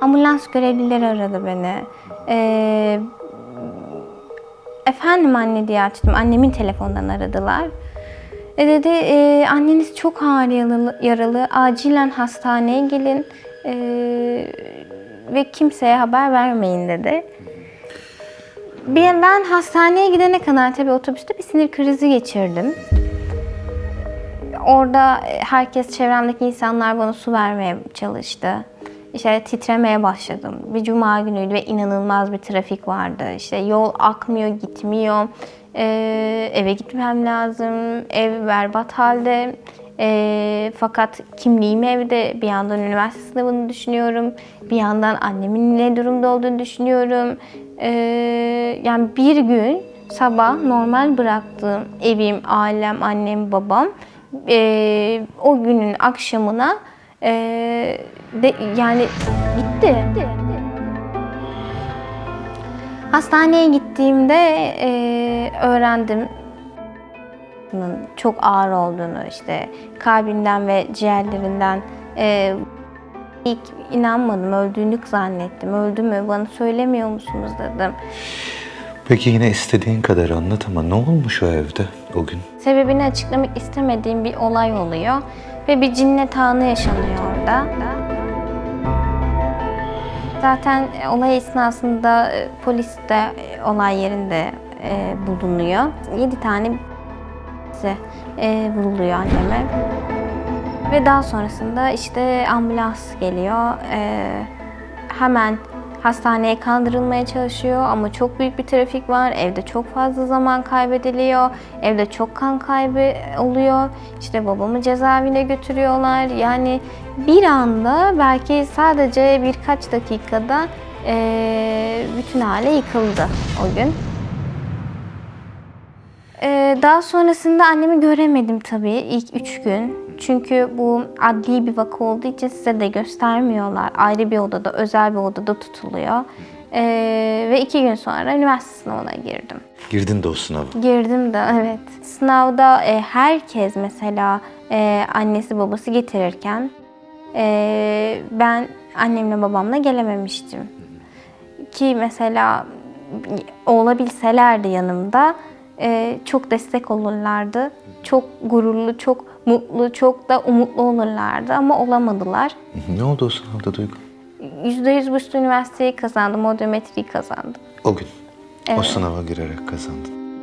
Ambulans görevlileri aradı beni. Ee, efendim anne diye açtım. Annemin telefonundan aradılar. E dedi "e, anneniz çok ağır yaralı, yaralı. Acilen hastaneye gelin. E, ve kimseye haber vermeyin dedi. Bir- Ben hastaneye gidene kadar tabii otobüste bir sinir krizi geçirdim. Orada e, herkes, çevremdeki insanlar bana su vermeye çalıştı. İşte titremeye başladım. Bir cuma günüydü ve inanılmaz bir trafik vardı. İşte yol akmıyor, gitmiyor. Ee, eve gitmem lazım. Ev berbat halde. Ee, fakat kimliğim evde. Bir yandan üniversite sınavını düşünüyorum. Bir yandan annemin ne durumda olduğunu düşünüyorum. Ee, yani bir gün sabah normal bıraktığım evim, ailem, annem, babam e, o günün akşamına e, de, yani gitti. Hastaneye gittiğimde e, öğrendim. Çok ağır olduğunu işte kalbinden ve ciğerlerinden e, ilk inanmadım öldüğünü zannettim. Öldü mü? Bana söylemiyor musunuz dedim. Peki yine istediğin kadar anlat ama ne olmuş o evde o gün? Sebebini açıklamak istemediğim bir olay oluyor ve bir cinnet anı yaşanıyor orada. Zaten e, olay esnasında e, polis de e, olay yerinde bulunuyor. 7 tane vuruluyor anneme. Ve daha sonrasında işte ambulans geliyor. Hemen hastaneye kaldırılmaya çalışıyor ama çok büyük bir trafik var. Evde çok fazla zaman kaybediliyor. Evde çok kan kaybı oluyor. İşte babamı cezaevine götürüyorlar. Yani bir anda belki sadece birkaç dakikada bütün aile yıkıldı o gün. Ee, daha sonrasında annemi göremedim tabii ilk üç gün. Çünkü bu adli bir vaka olduğu için size de göstermiyorlar. Ayrı bir odada, özel bir odada tutuluyor. Ee, ve iki gün sonra üniversite sınavına girdim. Girdin de o sınava. Girdim de evet. Sınavda e, herkes mesela e, annesi babası getirirken e, ben annemle babamla gelememiştim. Ki mesela olabilselerdi yanımda e, çok destek olurlardı. Çok gururlu, çok mutlu, çok da umutlu olurlardı ama olamadılar. Ne oldu o sınavda Duygu? %100 burslu üniversiteyi kazandım, odyometriyi kazandım. O gün. O sınava girerek kazandın.